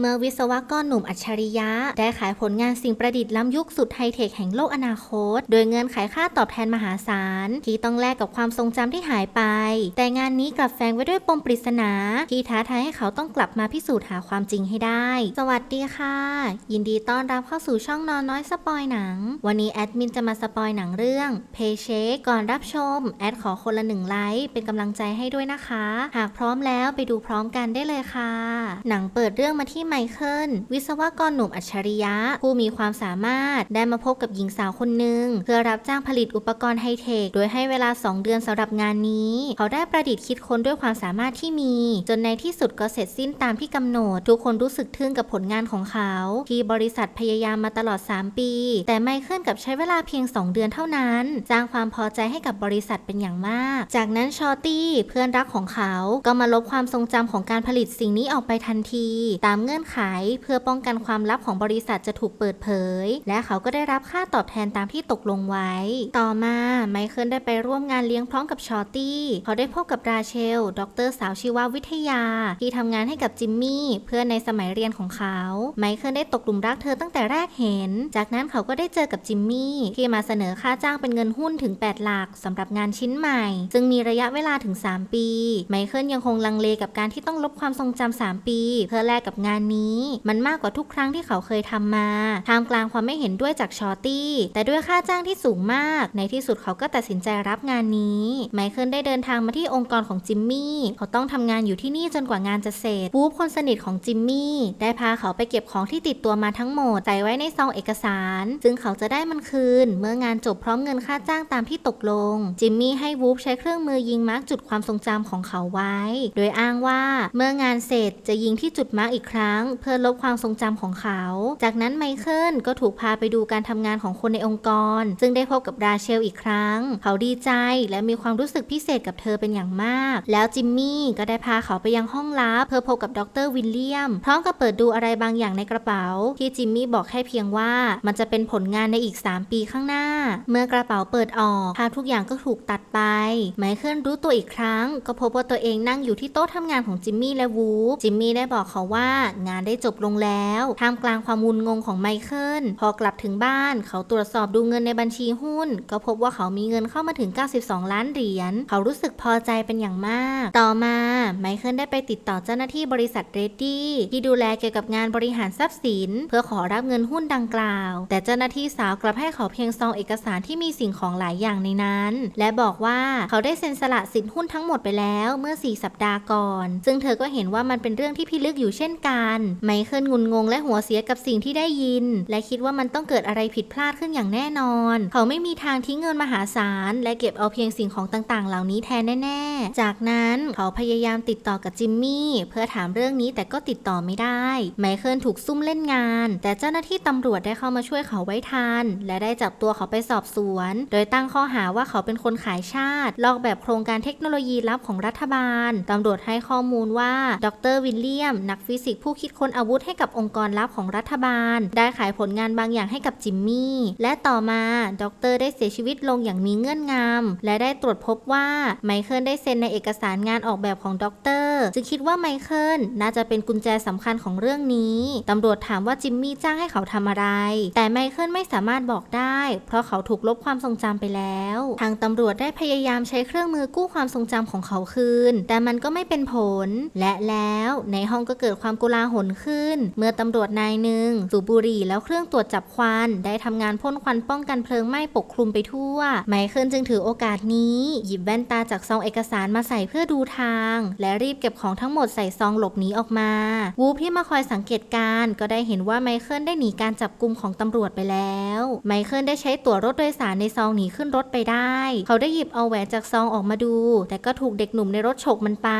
เมื่อวิศวกรหนุ่มอัจฉริยะ ได้ขายผลงานสิ่งประดิษฐ์ล้ำยุคสุดไฮเทคแห่งโลกอนาคต โดยเงินขายค่าตอบแทนมหาศาล ที่ต้องแลกกับความทรงจำที่หายไป แต่งานนี้กลับแฝงไว้ด้วยปมปริศนา ที่ท้าทายให้เขาต้องกลับมาพิสูจน์หาความจริงให้ได้ สวัสดีค่ะ ยินดีต้อนรับเข้าสู่ช่องนอนน้อยสปอยหนัง วันนี้แอดมินจะมาสปอยหนังเรื่องเพเชก่อนรับชมแอดขอคนละหนึ่งไลค์เป็นกำลังใจให้ด้วยนะคะ หากพร้อมแล้วไปดูพร้อมกันได้เลยค่ะ หนังเปิดเรื่องมาที่ไมเคิลวิศวกรหนุ่มอัจฉริยะ ผู้มีความสามารถได้มาพบกับหญิงสาวคนหนึ่งเพื่อรับจ้างผลิตอุปกรณ์ไฮเทค โดยให้เวลา 2 เดือนสำหรับงานนี้ เขาได้ประดิษฐ์คิดค้นด้วยความสามารถที่มี จนในที่สุดก็เสร็จสิ้นตามที่กำหนด ทุกคนรู้สึกทึ่งกับผลงานของเขา ที่บริษัทพยายามมาตลอด 3 ปี แต่ไมเคิลกับใช้เวลาเพียง 2 เดือนเท่านั้นสร้างความพอใจให้กับบริษัทเป็นอย่างมาก จากนั้นชอตตี้เพื่อนรักของเขาก็มาลบความทรงจำของการผลิตสิ่งนี้ออกไปทันที ตามเงื่อนไข เพื่อป้องกันความลับของบริษัทจะถูกเปิดเผย และเขาก็ได้รับค่าตอบแทนตามที่ตกลงไว้ ต่อมาไมเคิลได้ไปร่วมงานเลี้ยงพร้อมกับชอตตี้เขาได้พบกับราเชล ดรสาวชีววิทยา ที่ทำงานให้กับจิมมี่เพื่อนในสมัยเรียนของเขาไมเคิลได้ตกหลุมรักเธอตั้งแต่แรกเห็น จากนั้นเขาก็ได้เจอกับจิมมี่ที่มาเสนอค่าจ้างเป็นเงินหุ้นถึง 8 หลักสำหรับงานชิ้นใหม่ ซึ่งมีระยะเวลาถึง 3 ปี ไมเคิลยังคงลังเลกับการที่ต้องลบความทรงจำ3ปี เพื่อแลกกับงานนี้ มันมากกว่าทุกครั้งที่เขาเคยทำมาท่ามกลางความไม่เห็นด้วยจากชอตตี้ แต่ด้วยค่าจ้างที่สูงมาก ในที่สุดเขาก็ตัดสินใจรับงานนี้ไมเคิลได้เดินทางมาที่องค์กรของจิมมี่เขาต้องทำงานอยู่ที่นี่จนกว่างานจะเสร็จบู๊คนสนิทของจิมมี่ได้พาเขาไปเก็บของที่ติดตัวมาทั้งหมดใส่ไว้ในซองเอกสาร ซึ่งเขาจะได้มันคืน เมื่องานจบพร้อมเงินค่าจ้างตามที่ตกลง จิมมี่ให้วูฟใช้เครื่องมือยิงมาร์กจุดความทรงจำของเขาไว้ โดยอ้างว่าเมื่องานเสร็จจะยิงที่จุดมาร์กอีกครั้งเพื่อลบความทรงจำของเขา จากนั้นไมเคิลก็ถูกพาไปดูการทำงานของคนในองค์กร ซึ่งได้พบกับราเชลอีกครั้ง เขาดีใจและมีความรู้สึกพิเศษกับเธอเป็นอย่างมาก แล้วจิมมี่ก็ได้พาเขาไปยังห้องลับเพื่อพบกับดรวิลเลียม พร้อมกับเปิดดูอะไรบางอย่างในกระเป๋า ที่จิมมี่บอกแค่เพียงว่ามันจะเป็นผลงานในอีก 3 ปีข้างหน้า เมื่อกระเป๋าเปิดออกภาพทุกอย่างก็ถูกตัดไป ไมเคิลรู้ตัวอีกครั้ง ก็พบว่าตัวเองนั่งอยู่ที่โต๊ะทำงานของจิมมี่และวูฟจิมมี่ได้บอกเขาว่างานได้จบลงแล้วท่ามกลางความงุนงงของไมเคิลพอกลับถึงบ้านเขาตรวจสอบดูเงินในบัญชีหุ้น ก็พบว่าเขามีเงินเข้ามาถึง 92 ล้านเหรียญเขารู้สึกพอใจเป็นอย่างมาก ต่อมาไมเคิลได้ไปติดต่อเจ้าหน้าที่บริษัทเรดดี้ที่ดูแลเกี่ยวกับงานบริหารทรัพย์สิน เพื่อขอรับเงินหุ้นดังกล่าว แต่เจ้าหน้าที่สาวกลับให้เขาเพียงซองเอกสารที่มีสิ่งของหลายอย่างในนั้น และบอกว่าเขาได้เซ็นสละสินหุ้นทั้งหมดไปแล้วเมื่อ 4 สัปดาห์ก่อน ซึ่งเธอก็เห็นว่ามันเป็นเรื่องที่พิลึกอยู่เช่นกันไมเคิลงุนงงและหัวเสียกับสิ่งที่ได้ยิน และคิดว่ามันต้องเกิดอะไรผิดพลาดขึ้นอย่างแน่นอน เขาไม่มีทางทิ้งเงินมหาศาล และเก็บเอาเพียงสิ่งของต่างๆ เหล่านี้แทนแน่ ๆ จากนั้นเขาพยายามติดต่อกับจิมมี่เพื่อถามเรื่องนี้แต่ก็ติดต่อไม่ได้ ไมเคิลถูกซุ่มเล่นงาน แต่เจ้าหน้าที่ตำรวจได้เข้ามาช่วยเขาไว้ทันและได้จับตัวเขาไปสอบสวน โดยตั้งข้อหาว่าเขาเป็นคนขายชาติ ลอกแบบโครงการเทคโนโลยีลับของรัฐบาล ตำรวจให้ข้อมูลว่า ดรวิลเลียม นักฟิสิกส์ผู้คิดค้นอาวุธให้กับองค์กรลับของรัฐบาล ได้ขายผลงานบางอย่างให้กับจิมมี่ และต่อมาดรได้เสียชีวิตลงอย่างมีเงื่อนงำ และได้ตรวจพบว่าไมเคิลได้เซ็นในเอกสารงานออกแบบของดรจึงคิดว่าไมเคิลน่าจะเป็นกุญแจสำคัญของเรื่องนี้ตำรวจถามว่าจิมมี่จ้างให้เขาทำอะไร แต่ไมเคิลไม่สามารถบอกได้ เพราะเขาถูกลบความทรงจำไปแล้ว ทางตำรวจได้พยายามใช้เครื่องมือกู้ความทรงจำของเขาคืน แต่มันก็ไม่เป็นผล และแล้วในห้องก็เกิดความกุลาหลขึ้น เมื่อตำรวจนายหนึ่งสูบบุหรี่แล้วเครื่องตรวจจับควัน ได้ทำงานพ่นควันป้องกันเพลิงไหม้ปกคลุมไปทั่ว ไมเคิลจึงถือโอกาสนี้ หยิบแว่นตาจากซองเอกสารมาใส่เพื่อดูทาง และรีบเก็บของทั้งหมดใส่ซองหลบหนีออกมา วูฟที่มาคอยสังเกตการณ์ก็ได้เห็นว่าไมเคิลได้หนีการจับกลุ่มของตำรวจไปแล้ว ไมเคิลได้ใช้ตั๋วรถโดยสารในซองหนีขึ้นรถไปได้ เขาได้หยิบเอาแหวนจากซองออกมาดู แต่ก็ถูกเด็กหนุ่มในรถฉกมันไป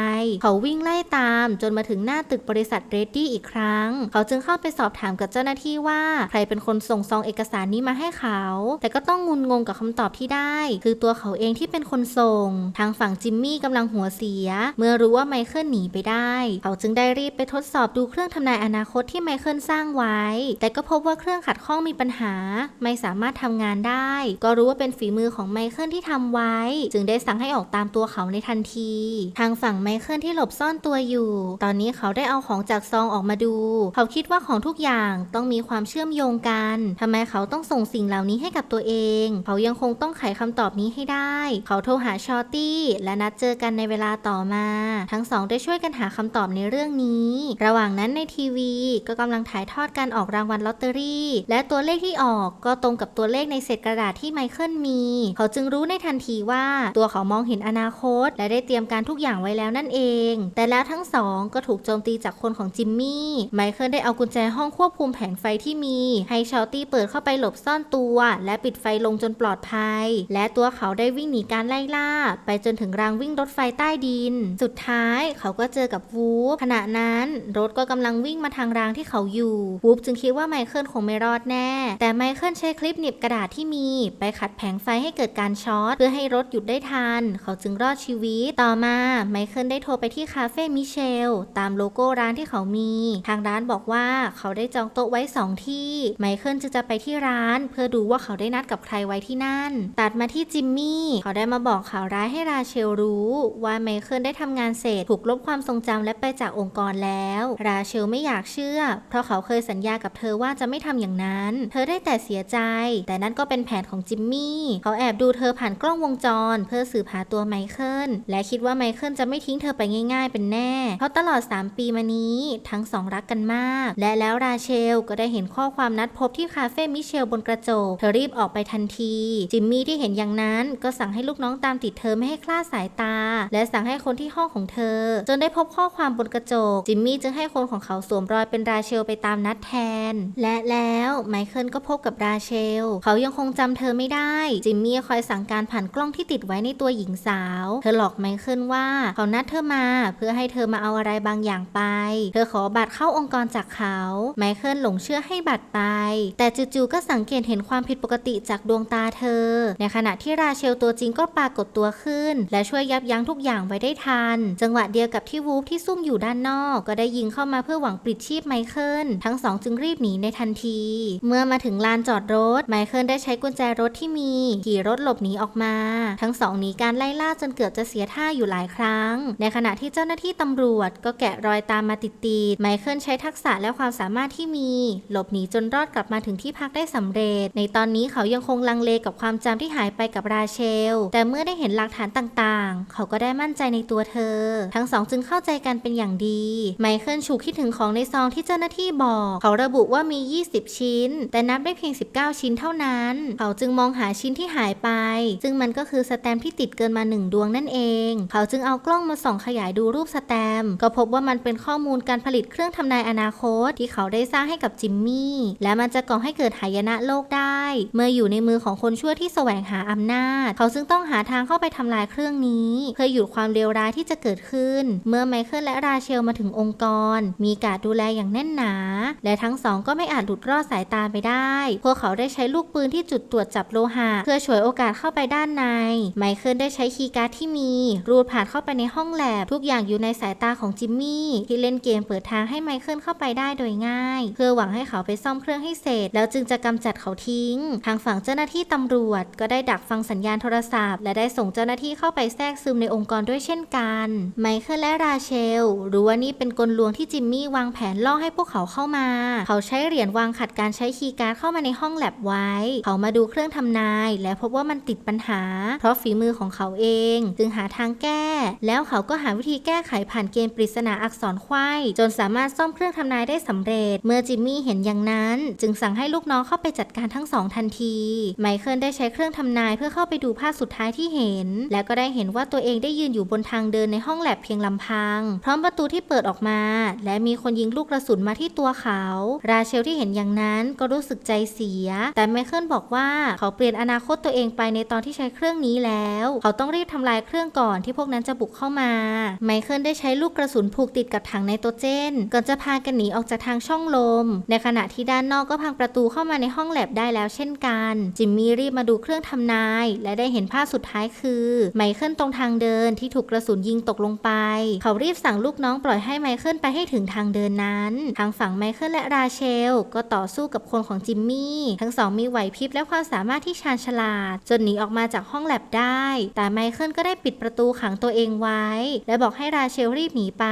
เขาวิ่งไล่ตามจนมาถึงหน้าตึกบริษัทเรดี้อีกครั้ง เขาจึงเข้าไปสอบถามกับเจ้าหน้าที่ว่า ใครเป็นคนส่งซองเอกสารนี้มาให้เขา แต่ก็ต้องงุนงงกับคำตอบที่ได้ คือตัวเขาเองที่เป็นคนส่ง ทางฝั่งจิมมี่กำลังหัวเสีย เมื่อรู้ว่าไมเคิลหนีไปได้ เขาจึงได้รีบไปทดสอบดูเครื่องทำนายอนาคตที่ไมเคิลสร้างไว้ แต่ก็พบว่าเครื่องขัดข้องมีปัญหา ไม่สามารถทำงานได้ ก็รู้ว่าเป็นฝีมือของไมเคิลที่ทำไว้ จึงได้สั่งให้ออกตามตัวเขาในทันที ทางฝั่งไมเคิลที่หลบซ่อนตัวอยู่ ตอนนี้เขาได้เอาของจากซององออกมาดู เขาคิดว่าของทุกอย่างต้องมีความเชื่อมโยงกันทำไมเขาต้องส่งสิ่งเหล่านี้ให้กับตัวเอง เขายังคงต้องไขคำตอบนี้ให้ได้ เขาโทรหาชอตตี้และนัดเจอกันในเวลาต่อมา ทั้งสองได้ช่วยกันหาคำตอบในเรื่องนี้ ระหว่างนั้นในทีวีก็กำลังถ่ายทอดการออกรางวัลลอตเตอรี่ และตัวเลขที่ออกก็ตรงกับตัวเลขในเศษกระดาษที่ไมเคิลมี เขาจึงรู้ในทันทีว่าตัวเขามองเห็นอนาคต และได้เตรียมการทุกอย่างไว้แล้วนั่นเอง แต่แล้วทั้งสองก็ถูกโจมตีจากคนของจิมมี่ ไมเคิลได้เอากุญแจห้องควบคุมแผงไฟที่มี ให้ชอตตี้เปิดเข้าไปหลบซ่อนตัว และปิดไฟลงจนปลอดภัย และตัวเขาได้วิ่งหนีการไล่ล่า ไปจนถึงรางวิ่งรถไฟใต้ดิน สุดท้ายเขาก็เจอกับวูฟขณะนั้นรถก็กำลังวิ่งมาทางรางที่เขาอยู่วูฟจึงคิดว่าไมเคิลคงไม่รอดแน่ แต่ไมเคิลใช้คลิปหนีบกระดาษที่มี ไปขัดแผงไฟให้เกิดการช็อตเพื่อให้รถหยุดได้ทัน เขาจึงรอดชีวิต ต่อมาไมเคิลได้โทรไปที่คาเฟ่มิเชลตามโลโก้ร้านที่เขามีทางร้านบอกว่าเขาได้จองโต๊ะไว้สองที่ ไมเคิลจึงจะไปที่ร้าน เพื่อดูว่าเขาได้นัดกับใครไว้ที่นั่น ตัดมาที่จิมมี่ เขาได้มาบอกข่าวร้ายให้ราเชลรู้ว่าไมเคิลได้ทำงานเสร็จถูกลบความทรงจำและไปจากองค์กรแล้ว ราเชลไม่อยากเชื่อ เพราะเขาเคยสัญญากับเธอว่าจะไม่ทำอย่างนั้น เธอได้แต่เสียใจ แต่นั่นก็เป็นแผนของจิมมี่เขาแอบดูเธอผ่านกล้องวงจร เพื่อสืบหาตัวไมเคิลและคิดว่าไมเคิลจะไม่ทิ้งเธอไปง่าย ๆ เป็นแน่ เพราะตลอด 3 ปีมานี้ทั้งสองรักกันมาก และแล้วราเชลก็ได้เห็นข้อความนัดพบที่คาเฟ่มิเชลบนกระจก เธอรีบออกไปทันที จิมมี่ที่เห็นอย่างนั้นก็สั่งให้ลูกน้องตามติดเธอไม่ให้คลาดสายตา และสั่งให้คนที่ห้องของเธอ จนได้พบข้อความบนกระจก จิมมี่จึงให้คนของเขาสวมรอยเป็นราเชลไปตามนัดแทน และแล้วไมเคิลก็พบกับราเชล เขายังคงจำเธอไม่ได้ จิมมี่คอยสั่งการผ่านกล้องที่ติดไว้ในตัวหญิงสาว เธอหลอกไมเคิลว่าเขานัดเธอมา เพื่อให้เธอมาเอาอะไรบางอย่างไป เธอขออบัตรเข้าองค์กรจากเขา ไมเคิลหลงเชื่อให้บัตรไป แต่จู่ๆก็สังเกตเห็นความผิดปกติจากดวงตาเธอ ในขณะที่ราเชลตัวจริงก็ปรากฏตัวขึ้น และช่วยยับยั้งทุกอย่างไว้ได้ทัน จังหวะเดียวกับที่วูฟที่ซุ่มอยู่ด้านนอก ก็ได้ยิงเข้ามาเพื่อหวังปลิดชีพไมเคิลทั้งสองจึงรีบหนีในทันที เมื่อมาถึงลานจอดรถไมเคิลได้ใช้กุญแจรถที่มีขี่รถหลบหนีออกมา ทั้งสองหนีการไล่ล่าจนเกือบจะเสียท่าอยู่หลายครั้ง ในขณะที่เจ้าหน้าที่ตำรวจก็แกะรอยตามมาติดๆไมเคิลใช้ทักษะและความสามารถที่มี หลบหนีจนรอดกลับมาถึงที่พักได้สำเร็จ ในตอนนี้เขายังคงลังเลกับความจำที่หายไปกับราเชล แต่เมื่อได้เห็นหลักฐานต่างๆ เขาก็ได้มั่นใจในตัวเธอ ทั้งสองจึงเข้าใจกันเป็นอย่างดี ไมเคิลฉุกคิดถึงของในซองที่เจ้าหน้าที่บอก เขาระบุว่ามี 20 ชิ้น แต่นับได้เพียง 19 ชิ้นเท่านั้น เขาจึงมองหาชิ้นที่หายไป ซึ่งมันก็คือสแตมป์ที่ติดเกินมาหนึ่งดวงนั่นเอง เขาจึงเอากล้องมาส่องขยายดูรูปสแตมป์ก็พบว่ามันเป็นข้อมูลการผลิตเครื่องทำนายอนาคต ที่เขาได้สร้างให้กับจิมมี่ และมันจะก่อให้เกิดหายนะโลกได้ เมื่ออยู่ในมือของคนชั่วที่แสวงหาอำนาจ เขาซึ่งต้องหาทางเข้าไปทำลายเครื่องนี้ เพื่อหยุดความเลวร้ายที่จะเกิดขึ้น เมื่อไมเคิลและราเชลมาถึงองค์กร มีการดูแลอย่างแน่นหนา และทั้งสองก็ไม่อาจหลุดรอดสายตาไปได้ พวกเขาได้ใช้ลูกปืนที่จุดตรวจจับโลหะเพื่อฉวยโอกาสเข้าไปด้านใน ไมเคิลได้ใช้คีย์การ์ดที่มี รูดผ่านเข้าไปในห้องแลบทุกอย่างอยู่ในสายตาของจิมมี่ที่เล่นเกมเปิดทางให้ไมเคิลเข้าไปได้โดยง่าย เพื่อหวังให้เขาไปซ่อมเครื่องให้เสร็จ แล้วจึงจะกำจัดเขาทิ้ง ทางฝั่งเจ้าหน้าที่ตำรวจ ก็ได้ดักฟังสัญญาณโทรศัพท์ และได้ส่งเจ้าหน้าที่เข้าไปแทรกซึมในองค์กรด้วยเช่นกันไมเคิลและราเชลรู้ว่านี่เป็นกลลวงที่จิมมี่วางแผนล่อให้พวกเขาเข้ามา เขาใช้เหรียญวางขัดการใช้คีย์การ์ดเข้ามาในห้องแลบไว้ เขามาดูเครื่องทำนาย และพบว่ามันติดปัญหา เพราะฝีมือของเขาเอง จึงหาทางแก้ แล้วเขาก็หาวิธีแก้ไขผ่านเกมปริศนาอักษรไขว้จนสามารถซ่อมเครื่องทำนายได้สำเร็จ เมื่อจิมมี่เห็นอย่างนั้น จึงสั่งให้ลูกน้องเข้าไปจัดการทั้งสองทันที ไมเคิลได้ใช้เครื่องทำนายเพื่อเข้าไปดูภาพสุดท้ายที่เห็น แล้วก็ได้เห็นว่าตัวเองได้ยืนอยู่บนทางเดินในห้องแลบเพียงลำพัง พร้อมประตูที่เปิดออกมา และมีคนยิงลูกกระสุนมาที่ตัวเขา ราเชลที่เห็นอย่างนั้นก็รู้สึกใจเสีย แต่ไมเคิลบอกว่าเขาเปลี่ยนอนาคตตัวเองไปในตอนที่ใช้เครื่องนี้แล้ว เขาต้องรีบทำลายเครื่องก่อนที่พวกนั้นจะบุกเข้ามา ไมเคิลได้ใช้ลูกกระสุนผูกติดกับถังไนโตรเจนก่อนจะพากันหนีออกจากทางช่องลม ในขณะที่ด้านนอกก็พังประตูเข้ามาในห้องแลบได้แล้วเช่นกัน จิมมี่รีบมาดูเครื่องทำนาย และได้เห็นภาพสุดท้ายคือ ไมเคิลตรงทางเดินที่ถูกกระสุนยิงตกลงไป เขารีบสั่งลูกน้องปล่อยให้ไมเคิลไปให้ถึงทางเดินนั้น ทางฝั่งไมเคิลและราเชล ก็ต่อสู้กับคนของจิมมี่ ทั้งสองมีไหวพริบและความสามารถที่ชาญฉลาด จนหนีออกมาจากห้องแลบได้ แต่ไมเคิลก็ได้ปิดประตูขังตัวเองไว้ และบอกให้ราเชลรีบหนีไป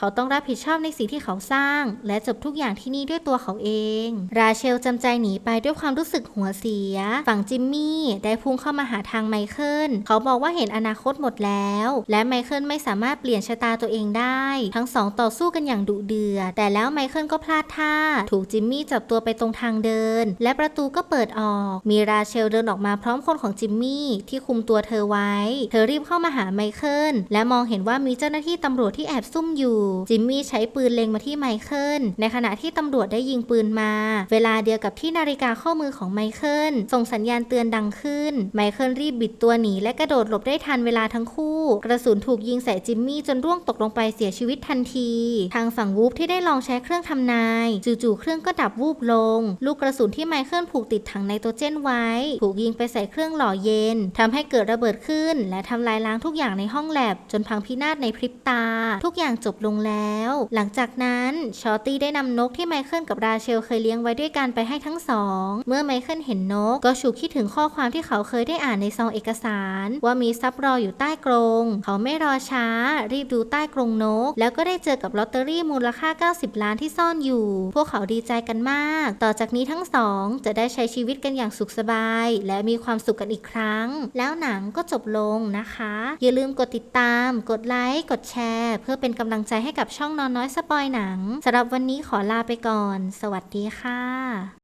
เขาต้องรับผิดชอบในสิ่งที่เขาสร้าง และจบทุกอย่างที่นี่ด้วยตัวเขาเอง ราเชลจำใจหนีไปด้วยความรู้สึกหัวเสีย ฝั่งจิมมี่ได้พุ่งเข้ามาหาทางไมเคิลเขาบอกว่าเห็นอนาคตหมดแล้ว และไมเคิลไม่สามารถเปลี่ยนชะตาตัวเองได้ ทั้งสองต่อสู้กันอย่างดุเดือดแต่แล้วไมเคิลก็พลาดท่า ถูกจิมมี่จับตัวไปตรงทางเดิน และประตูก็เปิดออก มีราเชลเดินออกมาพร้อมคนของจิมมี่ที่คุมตัวเธอไว้ เธอรีบเข้ามาหาไมเคิลและมองเห็นว่ามีเจ้าหน้าที่ตำรวจที่แอบซุ่มอยู่ จิมมี่ใช้ปืนืนเล็งมาที่ไมเคิลในขณะที่ตำรวจได้ยิงปืนมา เวลาเดียวกับที่นาฬิกาข้อมือของไมเคิลส่งสัญญาณเตือนดังขึ้น ไมเคิลรีบบิดตัวหนีและกระโดดหลบได้ทันเวลาทั้งคู่ กระสุนถูกยิงใส่จิมมี่จนร่วงตกลงไปเสียชีวิตทันที ทางฝั่งวูฟที่ได้ลองใช้เครื่องทำนาย จู่ๆเครื่องก็ดับวูบลง ลูกกระสุนที่ไมเคิลผูกติดถังไนโตรเจนไว้ ถูกยิงไปใส่เครื่องหล่อเย็นทำให้เกิดระเบิดขึ้น และทำลายล้างทุกอย่างในห้องแลบจนพังพินาศในพริบตา ทุกอย่างจบลงแล้ว หลังจากนั้นชอตตี้ได้นำนกที่ไมเคิลกับราเชลเคยเลี้ยงไว้ด้วยกันไปให้ทั้งสอง เมื่อไมเคิลเห็นนก ก็ฉุกคิดถึงข้อความที่เขาเคยได้อ่านในซองเอกสาร ว่ามีทรัพย์รออยู่ใต้กรง เขาไม่รอช้า รีบดูใต้กรงนก แล้วก็ได้เจอกับลอตเตอรี่มูลค่า 90 ล้านที่ซ่อนอยู่ พวกเขาดีใจกันมาก ต่อจากนี้ทั้งสองจะได้ใช้ชีวิตกันอย่างสุขสบาย และมีความสุขกันอีกครั้ง แล้วหนังก็จบลงนะคะ อย่าลืมกดติดตาม กดไลค์ กดแชร์ เพื่อเป็นกำลังใจให้กับช่องนอนน้อยสปอยหนังสำหรับวันนี้ขอลาไปก่อน สวัสดีค่ะ